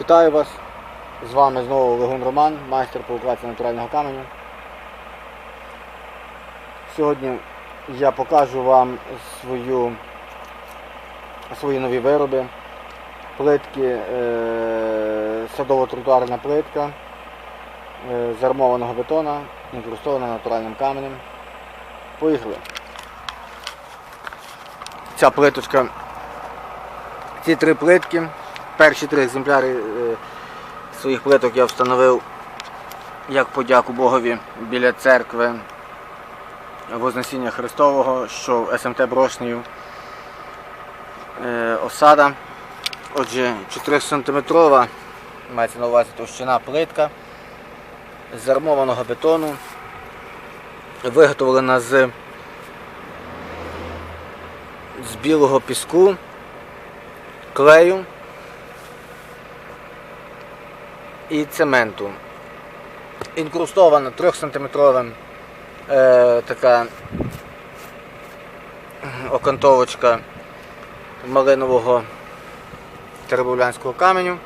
Вітаю вас! З вами знову Легун Роман, майстер по укладці натурального каменю. Сьогодні я покажу вам свою, свої нові вироби. Плитки, е, садово-тротуарна плитка е, з армованого бетона, інкрустована натуральним каменем. Поїхали. Ця плиточка, ці три плитки, перші три екземпляри е, своїх плиток я встановив як подяку Богові біля церкви Вознесіння Христового, що в СМТ Брошнею е, осада. Отже, 4 сантиметрова мається на увазі товщина плитка з армованого бетону, виготовлена з, з білого піску, клею і цементу. Інкрустована 3-сантиметровим е, така окантовочка малинового теребовлянського каменю.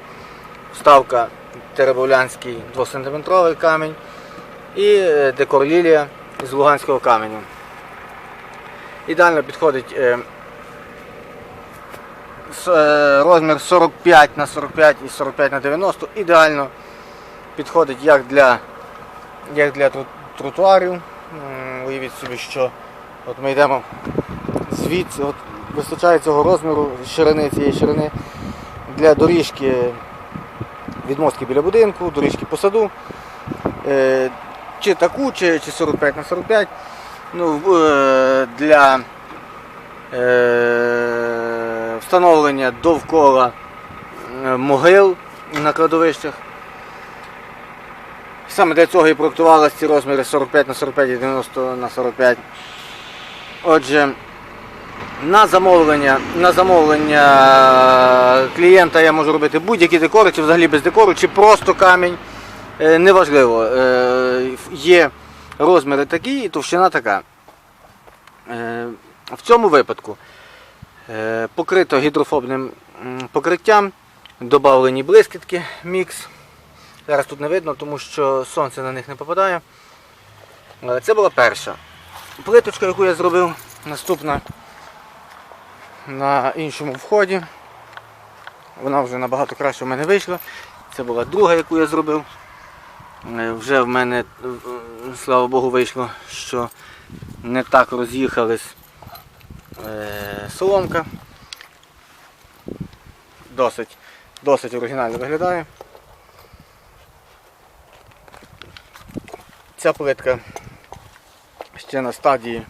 Вставка теребовлянський 2-сантиметровий камінь і е, декор лілія з луганського каменю. Ідеально підходить е, розмір 45 на 45 і 45 на 90 ідеально підходить як для, як для тротуарів. Уявіть собі, що от ми йдемо звідси, от вистачає цього розміру, ширини цієї ширини для доріжки відмостки біля будинку, доріжки по саду. Е, чи таку, чи, чи 45 на 45. Ну, е, для е, встановлення довкола е, могил на кладовищах. Саме для цього і проектувалися ці розміри 45 на 45 і 90 на 45. Отже, на замовлення, на замовлення клієнта я можу робити будь-які декори, чи взагалі без декору, чи просто камінь. Е, Неважливо. Е, Є розміри такі і товщина така. Е, В цьому випадку е, покрито гідрофобним покриттям, додавлені блискітки мікс. Зараз тут не видно, тому що сонце на них не попадає. Але це була перша. Плиточка, яку я зробив, наступна на іншому вході. Вона вже набагато краще в мене вийшла. Це була друга, яку я зробив. Е, Вже в мене, е, слава Богу, вийшло, що не так роз'їхались е, соломка. Досить, досить оригінально виглядає. Ця плитка ще на стадії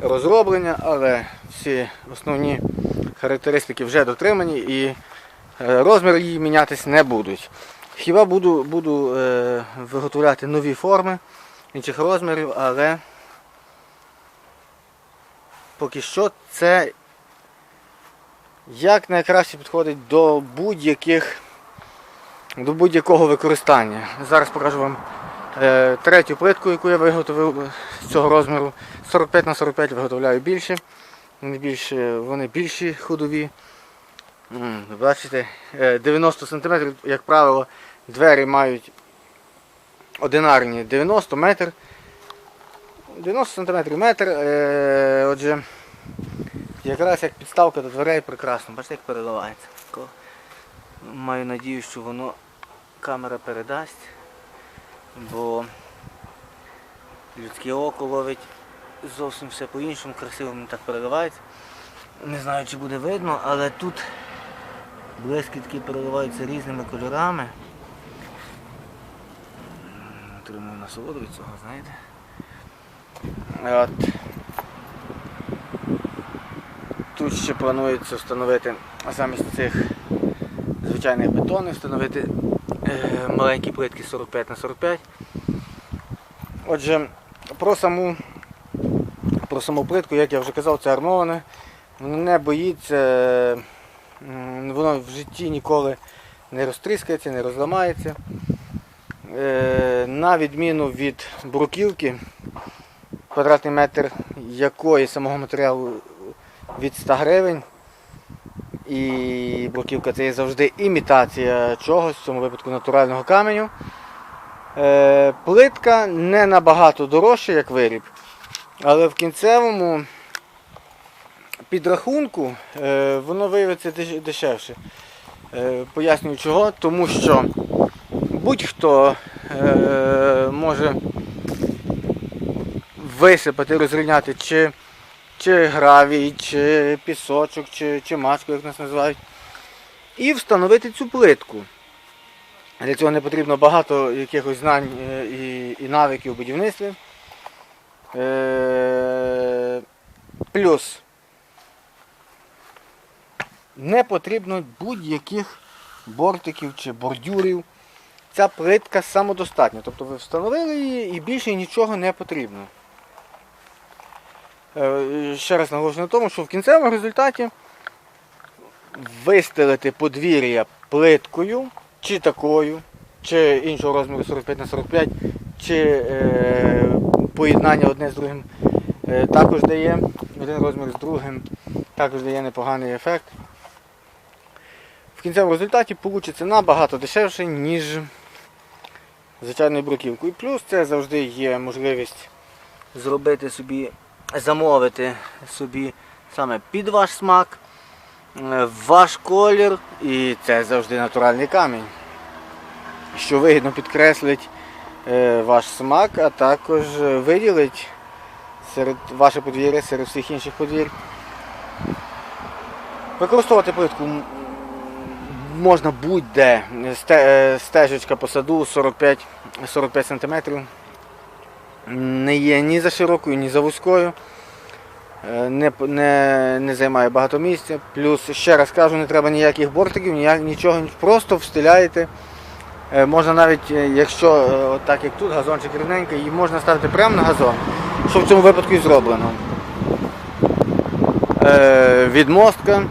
розроблення, але всі основні характеристики вже дотримані і е, розміри її мінятись не будуть. Хіба буду, буду е, виготовляти нові форми інших розмірів, але поки що це як найкраще підходить до будь-яких до будь-якого використання. Зараз покажу вам е, третю плитку, яку я виготовив з цього розміру. 45 на 45 виготовляю більше. Вони, більше, вони більші ходові. Бачите, е, 90 см, як правило, двері мають одинарні 90 метр. 90 см метр. Е, отже, якраз як підставка до дверей прекрасно. Бачите, як переливається. Маю надію, що воно камера передасть, бо людське око ловить зовсім все по-іншому, красиво мені так переливається. Не знаю, чи буде видно, але тут блискітки переливаються різними кольорами. Отримую насолоду від цього, знаєте. От. Тут ще планується встановити замість цих звичайних бетонів, встановити е, маленькі плитки 45 на 45. Отже, про саму, про саму плитку, як я вже казав, це армоване. Воно не боїться, воно в житті ніколи не розтріскається, не розламається. Е, На відміну від бруківки, квадратний метр якої самого матеріалу від 100 гривень. І бруківка це є завжди імітація чогось, в цьому випадку натурального каменю. Е, плитка не набагато дорожча, як виріб, але в кінцевому підрахунку е, воно виявиться дешевше. Е, пояснюю чого, тому що будь-хто може висипати, розрівняти чи, чи гравій, чи пісочок, чи, чи маску, як нас називають, і встановити цю плитку. Для цього не потрібно багато якихось знань е, і, і навиків у будівництві. Е, плюс не потрібно будь-яких бортиків чи бордюрів. Ця плитка самодостатня. Тобто ви встановили її і більше нічого не потрібно. Е, Ще раз наголошую на тому, що в кінцевому результаті вистелити подвір'я плиткою, чи такою, чи іншого розміру 45 на 45, чи е, поєднання одне з другим е, також дає один розмір з другим, також дає непоганий ефект. В кінцевому результаті вийде набагато дешевше, ніж звичайною бруківкою. І плюс це завжди є можливість зробити собі, замовити собі саме під ваш смак, е, ваш колір, і це завжди натуральний камінь, що вигідно підкреслить е, ваш смак, а також виділить серед ваше подвір'я серед всіх інших подвір'я. Використовувати плитку можна будь-де. Е, Стежечка по саду 45, 45 см. Не є ні за широкою, ні за вузькою. Е, Не, не, не займає багато місця. Плюс, ще раз кажу, не треба ніяких бортиків, ніяк, нічого, просто встиляєте. Е, Можна навіть, е, якщо так як тут газончик рівненький, її можна ставити прямо на газон, що в цьому випадку і зроблено. Відмостка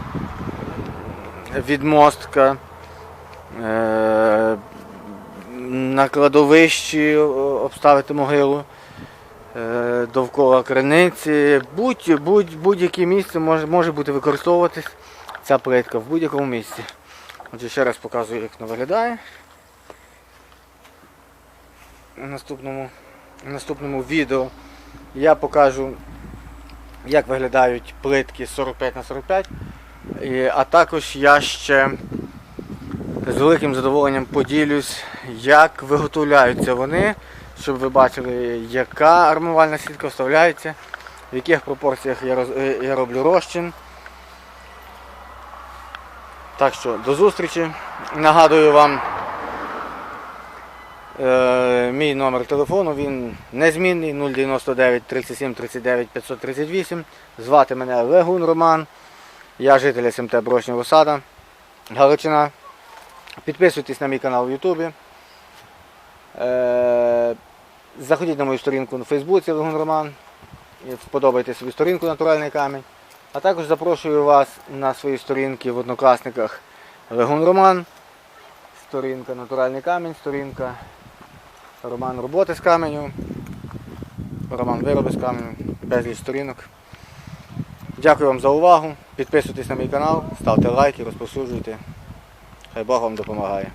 відмостка, на кладовищі обставити могилу, довкола криниці, будь, будь, будь-яке місце може, може бути використовуватись ця плитка в будь-якому місці. Отже, ще раз показую, як вона виглядає. В наступному, в наступному відео я покажу, як виглядають плитки 45 на 45 а також я ще з великим задоволенням поділюсь, як виготовляються вони, щоб ви бачили, яка армувальна сітка вставляється, в яких пропорціях я, роз, е, я роблю розчин. Так що до зустрічі. Нагадую вам е, мій номер телефону, він незмінний 099 37 39 538. Звати мене Легун Роман. Я житель СМТ Брошнього Сада, Галичина. Підписуйтесь на мій канал в Ютубі. Е, Заходіть на мою сторінку на Фейсбуці Легун Роман. Вподобайте собі сторінку Натуральний камінь. А також запрошую вас на свої сторінки в однокласниках Легун Роман, сторінка Натуральний камінь, сторінка Роман Роботи з каменю, Роман Вироби з каменю, безліч сторінок. Дякую вам за увагу. Підписуйтесь на мій канал, ставте лайки, розповсюджуйте. Хай Бог вам допомагає.